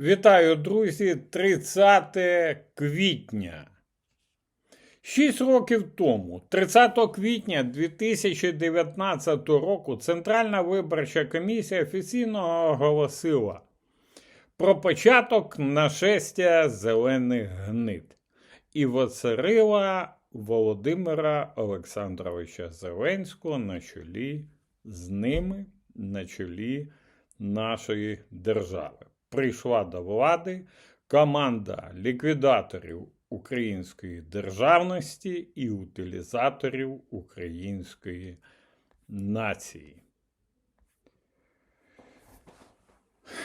Вітаю, друзі! 30 квітня. Шість років тому, 30 квітня 2019 року, Центральна виборча комісія офіційно оголосила про початок нашестя зелених гнид і воцарила Володимира Олександровича Зеленського на чолі з ними, на чолі нашої держави. Прийшла до влади команда ліквідаторів української державності і утилізаторів української нації.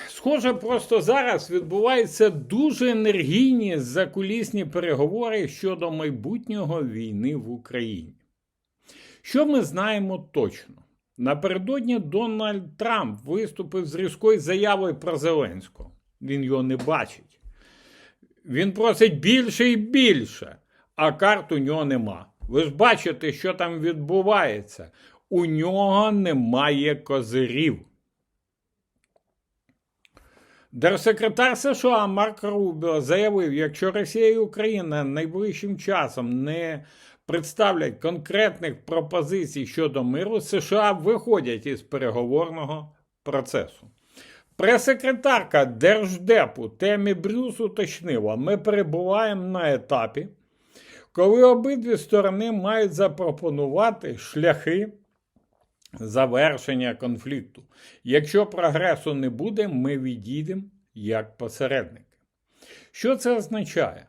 Схоже, просто зараз відбуваються дуже енергійні закулісні переговори щодо майбутнього війни в Україні. Що ми знаємо точно? Напередодні Дональд Трамп виступив з різкою заявою про Зеленського. Він його не бачить. Він просить більше і більше, а карт у нього нема. Ви ж бачите, що там відбувається. У нього немає козирів. Держсекретар США Марк Рубіо заявив, якщо Росія і Україна найближчим часом не представлять конкретних пропозицій щодо миру, США виходять із переговорного процесу. Прес-секретарка Держдепу Темі Брюс уточнила, ми перебуваємо на етапі, коли обидві сторони мають запропонувати шляхи завершення конфлікту. Якщо прогресу не буде, ми відійдемо як посередники. Що це означає?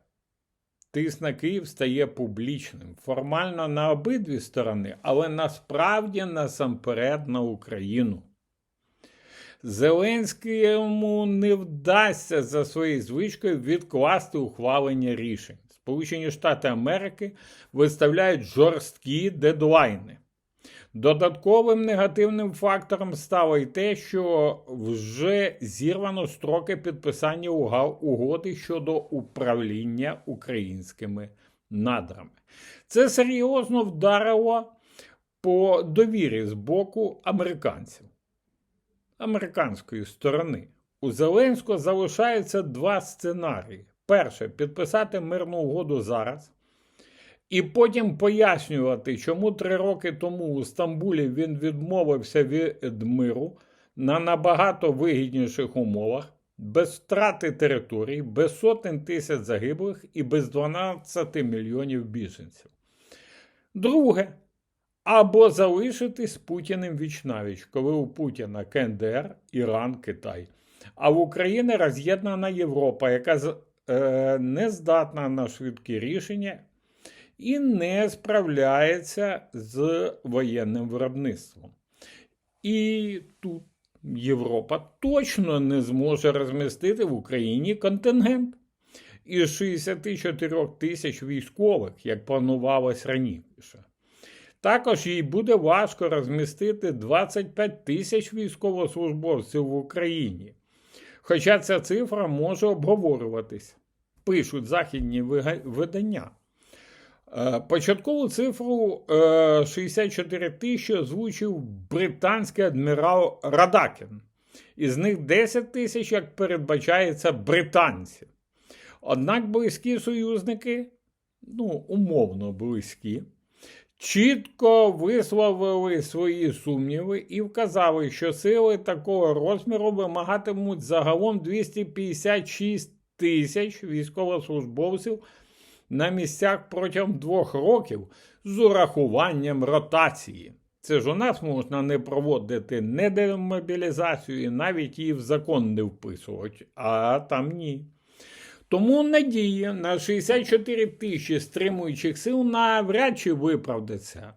Тиск на Київ стає публічним, формально на обидві сторони, але насправді насамперед на Україну. Зеленському не вдасться за своєю звичкою відкласти ухвалення рішень. Сполучені Штати Америки виставляють жорсткі дедлайни. Додатковим негативним фактором стало й те, що вже зірвано строки підписання угоди щодо управління українськими надрами. Це серйозно вдарило по довірі з боку американців, американської сторони. У Зеленського залишаються два сценарії: перше підписати мирну угоду зараз. І потім пояснювати, чому три роки тому у Стамбулі він відмовився від миру на набагато вигідніших умовах, без втрати територій, без сотень тисяч загиблих і без 12 мільйонів біженців. Друге, або залишитись Путіним вічнавіч, коли у Путіна КНДР, Іран, Китай, а в Україні роз'єднана Європа, яка е, не здатна на швидкі рішення і не справляється з воєнним виробництвом. І тут Європа точно не зможе розмістити в Україні контингент із 64 тисяч військових, як планувалось раніше. Також їй буде важко розмістити 25 тисяч військовослужбовців в Україні. Хоча ця цифра може обговорюватись, пишуть західні видання. Початкову цифру 64 тисячі озвучив британський адмірал Радакін. Із них 10 тисяч, як передбачається, британці. Однак близькі союзники, ну, умовно близькі, чітко висловили свої сумніви і вказали, що сили такого розміру вимагатимуть загалом 256 тисяч військовослужбовців на місцях протягом двох років з урахуванням ротації. Це ж у нас можна не проводити не демобілізацію і навіть її в закон не вписувати, а там ні. Тому надія на 64 тисячі стримуючих сил навряд чи виправдаться,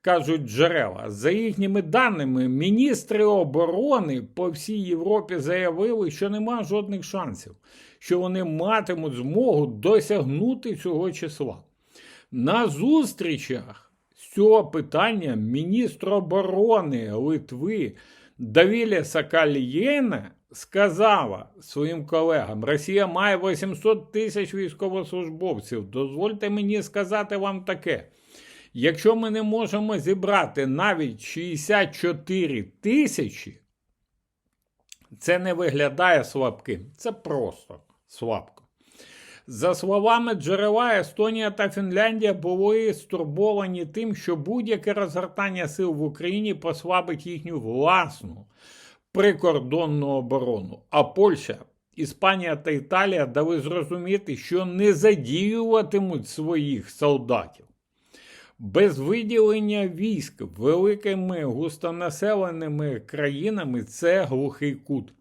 кажуть джерела. За їхніми даними, міністри оборони по всій Європі заявили, що нема жодних шансів, що вони матимуть змогу досягнути цього числа. На зустрічах з цього питання міністр оборони Литви Давілія Сакалієна сказала своїм колегам: Росія має 800 тисяч військовослужбовців. Дозвольте мені сказати вам таке. Якщо ми не можемо зібрати навіть 64 тисячі, Це не виглядає слабким, це просто слабко. За словами джерела, Естонія та Фінляндія були стурбовані тим, що будь-яке розгортання сил в Україні послабить їхню власну прикордонну оборону. А Польща, Іспанія та Італія дали зрозуміти, що не задіюватимуть своїх солдатів. Без виділення військ великими густонаселеними країнами це глухий кут,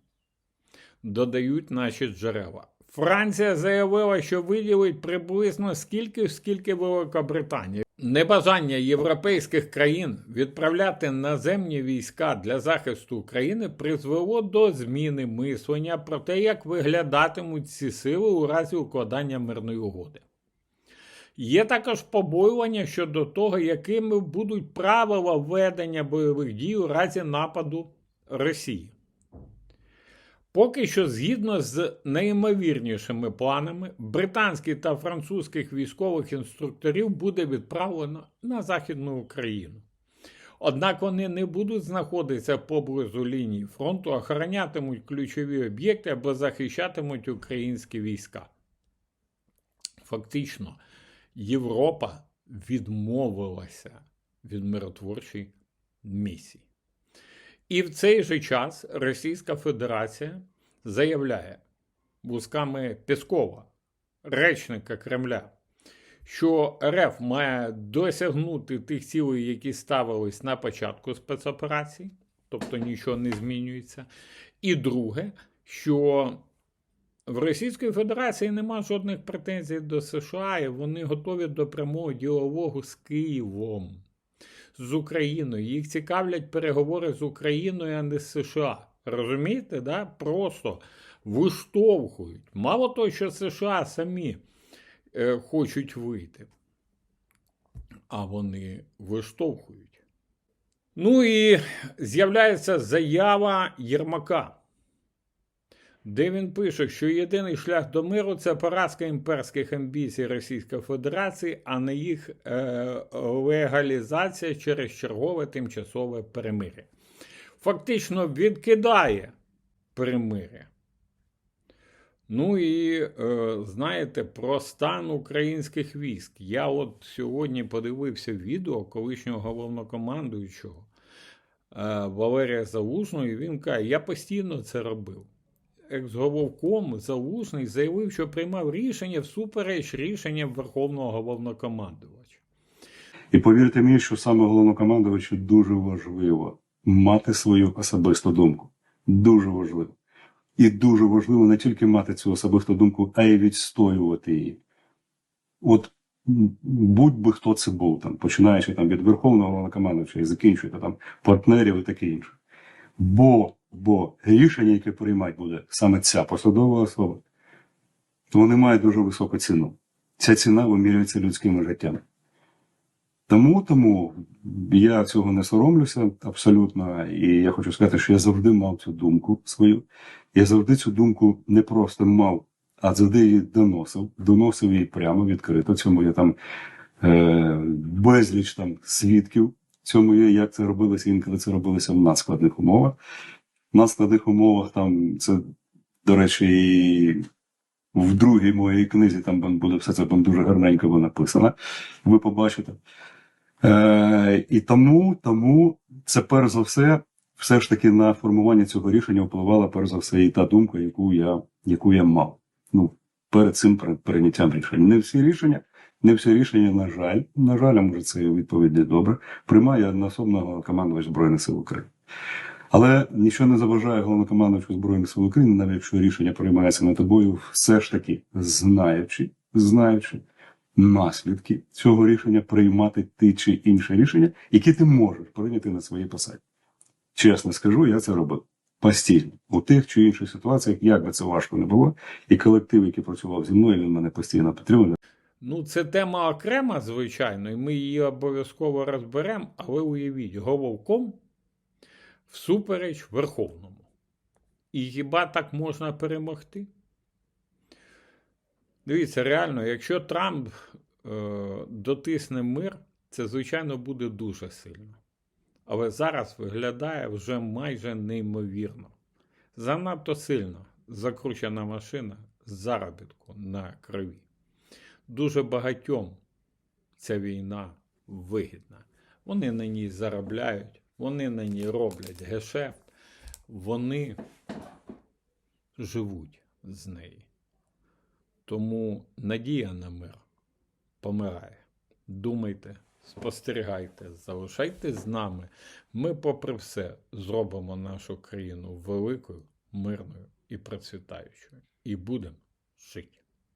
додають наші джерела. Франція заявила, що виділить приблизно скільки, скільки Великобританія. Небажання європейських країн відправляти наземні війська для захисту України призвело до зміни мислення про те, як виглядатимуть ці сили у разі укладання мирної угоди. Є також побоювання щодо того, якими будуть правила ведення бойових дій у разі нападу Росії. Поки що, згідно з найімовірнішими планами, британських та французьких військових інструкторів буде відправлено на Західну Україну. Однак вони не будуть знаходитися поблизу лінії фронту, охоронятимуть ключові об'єкти або захищатимуть українські війська. Фактично, Європа відмовилася від миротворчої місії. І в цей же час Російська Федерація заявляє вузками Пескова, речника Кремля, що РФ має досягнути тих цілей, які ставились на початку спецоперації, тобто нічого не змінюється. І друге, що в Російської Федерації нема жодних претензій до США, і вони готові до прямого ділового з Києвом з Україною. Їх цікавлять переговори з Україною, а не з США. Розумієте, да? просто виштовхують. Мало того, що США самі е, хочуть вийти, а вони виштовхують. Ну і з'являється заява Єрмака, де він пише, що єдиний шлях до миру це поразка імперських амбіцій Російської Федерації, а не їх е, легалізація через чергове тимчасове перемир'я. Фактично відкидає перемир'я. Ну і е, знаєте, про стан українських військ. Я от сьогодні подивився відео колишнього головнокомандуючого е, Валерія Залужного, і він каже, я постійно це робив екс-головком Залужний заявив, що приймав рішення всупереч рішенням Верховного головнокомандувача. І повірте мені, що саме головнокомандувачу дуже важливо мати свою особисту думку. Дуже важливо. І дуже важливо не тільки мати цю особисту думку, а й відстоювати її. От будь-би хто це був, там, починаючи там, від Верховного головнокомандувача і закінчуючи там, партнерів і таке інше. Бо, бо рішення, яке приймати буде саме ця посадова особа, вони мають дуже високу ціну. Ця ціна вимірюється людськими життями. Тому, тому я цього не соромлюся абсолютно. І я хочу сказати, що я завжди мав цю думку свою. Я завжди цю думку не просто мав, а завжди її доносив. Доносив її прямо відкрито. Цьому є там е, безліч там свідків. Цьому є, як це робилося, інколи це робилося в надскладних умовах. В надскладних умовах там це, до речі, і в другій моїй книзі там буде все це дуже гарненько написано. Ви побачите. Е, і тому, тому це перш за все, все ж таки на формування цього рішення впливала перш за все і та думка, яку я, яку я мав. Ну, перед цим прийняттям рішення. Не всі рішення, не всі рішення, на жаль, на жаль, а може це відповідь не добре, приймає одноособного командувач Збройних сил України. Але нічого не заважає головнокомандувачу Збройних сил України, навіть якщо рішення приймається над тобою, все ж таки знаючи, знаючи наслідки цього рішення, приймати ті чи інше рішення, які ти можеш прийняти на своїй посаді. Чесно скажу, я це робив постійно у тих чи інших ситуаціях, як би це важко не було, і колектив, який працював зі мною, він мене постійно підтримував. Ну, це тема окрема, звичайно, і ми її обов'язково розберемо, але уявіть, головком всупереч Верховному. І хіба так можна перемогти? Дивіться, реально, якщо Трамп е, дотисне мир, це, звичайно, буде дуже сильно. Але зараз виглядає вже майже неймовірно. Занадто сильно закручена машина заробітку на крові. Дуже багатьом ця війна вигідна. Вони на ній заробляють, вони на ній роблять гешефт, вони живуть з неї. Тому надія на мир помирає. Думайте, спостерігайте, залишайтесь з нами. Ми, попри все, зробимо нашу країну великою, мирною і процвітаючою. І будемо жити.